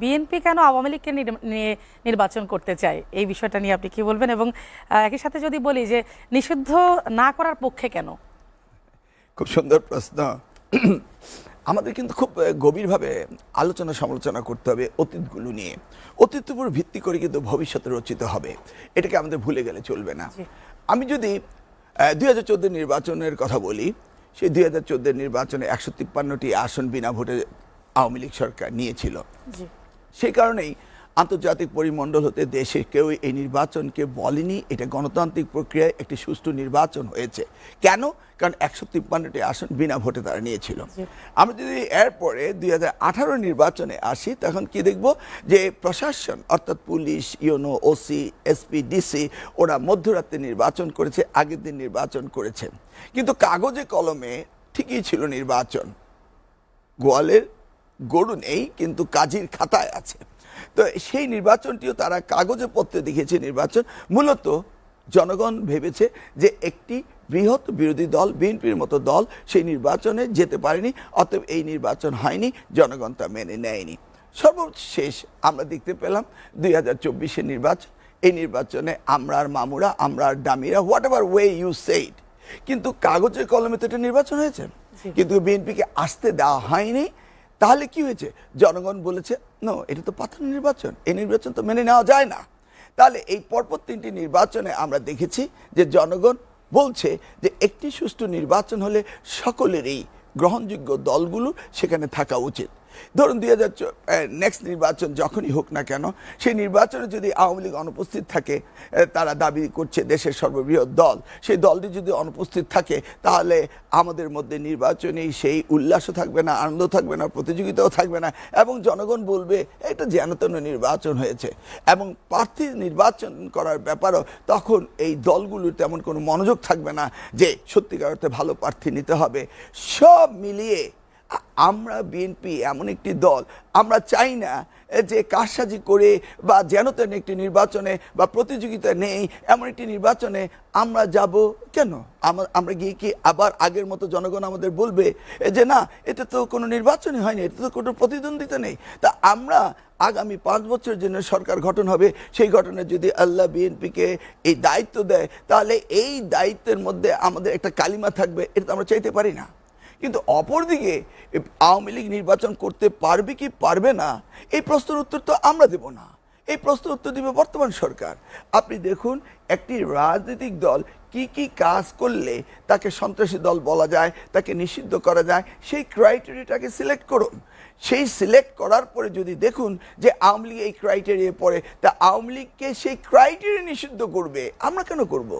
BNP কেন আওয়ামী লীগকে নির্বাচন করতে চায়? এই বিষয়টা নিয়ে আপনি কি বলবেন? এবং একই সাথে যদি বলি যে নিষিদ্ধ না করার পক্ষে কেন? খুব সুন্দর প্রশ্ন। আমাদের কিন্তু খুব গভীরভাবে আলোচনা সমালোচনা করতে হবে অতীতগুলো নিয়ে। অতীতের উপর ভিত্তি করে কিন্তু ভবিষ্যতে রচিত হবে। এটাকে আমাদের ভুলে গেলে চলবে না। আমি যদি দুই নির্বাচনের কথা বলি সেই দুই হাজার চোদ্দের নির্বাচনে একশো তিপ্পান্নটি আসন বিনা ভোটে আওয়ামী লীগ সরকার নিয়েছিল। সেই কারণেই আন্তর্জাতিক পরিমণ্ডল হতে দেশে কেউ এই নির্বাচনকে বলেনি। এটা গণতান্ত্রিক প্রক্রিয়ায় একটি সুষ্ঠু নির্বাচন হয়েছে। কেন? কারণ একশো তিপ্পান্নটি আসন বিনা ভোটে তারা নিয়েছিল। আমরা যদি এরপরে দুই হাজার আঠারো নির্বাচনে আসি তখন কি দেখব? যে প্রশাসন অর্থাৎ police UNO OC SP DC ওরা মধ্যরাত্রে নির্বাচন করেছে আগের দিন নির্বাচন করেছে। কিন্তু কাগজে কলমে ঠিকই ছিল নির্বাচন। গোয়ালের গরু নেই কিন্তু কাজীর খাতায় আছে। তো সেই নির্বাচনটিও তারা কাগজে পত্রে দেখিয়েছে নির্বাচন। মূলত জনগণ ভেবেছে যে একটি বৃহৎ বিরোধী দল বিএনপির মতো দল সেই নির্বাচনে যেতে পারেনি অতএব এই নির্বাচন হয়নি জনগণ তা মেনে নেয়নি। সর্বশেষ আমরা দেখতে পেলাম দুই হাজার চব্বিশের নির্বাচন। এই নির্বাচনে আমরার মামুরা আমরার ডামিরা whatever way you said কিন্তু কাগজের কলমে তো এটা নির্বাচন হয়েছে। কিন্তু বিএনপিকে আসতে দেওয়া হয়নি তাহলে কি হয়েছে? জনগণ বলেছে নো এটা তো পাথর নির্বাচন। এই নির্বাচন তো মেনে নেওয়া যায় না। তাহলে এই পরপর তিনটি নির্বাচনে আমরা দেখেছি যে জনগণ বলছে যে একটি সুষ্ঠু নির্বাচন হলে সকলেরই গ্রহণযোগ্য দলগুলো সেখানে থাকা উচিত। ধরুন দুই হাজার নেক্সট নির্বাচন যখনই হোক না কেন, সেই নির্বাচনে যদি আওয়ামী লীগ অনুপস্থিত থাকে তারা দাবি করছে দেশের সর্ববৃহৎ দল। সেই দলটি যদি অনুপস্থিত থাকে, তাহলে আমাদের মধ্যে নির্বাচনে সেই উল্লাসও থাকবে না, আনন্দ থাকবে না, প্রতিযোগিতাও থাকবে না, এবং জনগণ বলবে, এটা যেনতেন নির্বাচন হয়েছে। এবং প্রার্থী নির্বাচন করার ব্যাপারও তখন এই দলগুলোর তেমন কোনো মনোযোগ থাকবে না যে সত্যিকার অর্থে ভালো প্রার্থী নিতে হবে। সব মিলিয়ে আমরা বিএনপি এমন একটি দল, আমরা চাই না যে কারসাজি করে বা যেন তেন একটি নির্বাচনে বা প্রতিযোগিতা নেই, এমন একটি নির্বাচনে আমরা যাব কেন? আমা- আমরা গিয়ে কি আবার আগের মতো জনগণ আমাদের বলবে যে না, এটা তো কোনো নির্বাচনই হয়নি, এটা তো কোনো প্রতিদ্বন্দ্বিতা নেই। তা আমরা আগামী পাঁচ বছরের জন্য সরকার গঠন হবে, সেই ঘটনায় যদি আল্লাহ বিএনপিকে এই দায়িত্ব দেয়, তাহলে এই দায়িত্বের মধ্যে আমাদের একটা কালিমা থাকবে, এটা তো আমরা চাইতে পারি না। কিন্তু অপরদিকে আওয়ামী লীগ নির্বাচন করতে পারবে কি পারবে না, এই প্রশ্নের উত্তর তো আমরা দেব না। এই প্রশ্নের উত্তর দিবে বর্তমান সরকার। আপনি দেখুন, একটি রাজনৈতিক দল কি কি কাজ করলে তাকে সন্ত্রাসী দল বলা যায়, তাকে নিষিদ্ধ করা যায়, সেই ক্রাইটেরিয়াটাকে সিলেক্ট করুন। সেই সিলেক্ট করার পরে যদি দেখুন যে আওয়ামী লীগ এই ক্রাইটেরিয়া পড়ে, তা আওয়ামী লীগকে সেই ক্রাইটেরিয়া নিষিদ্ধ করবে, আমরা কেন করব?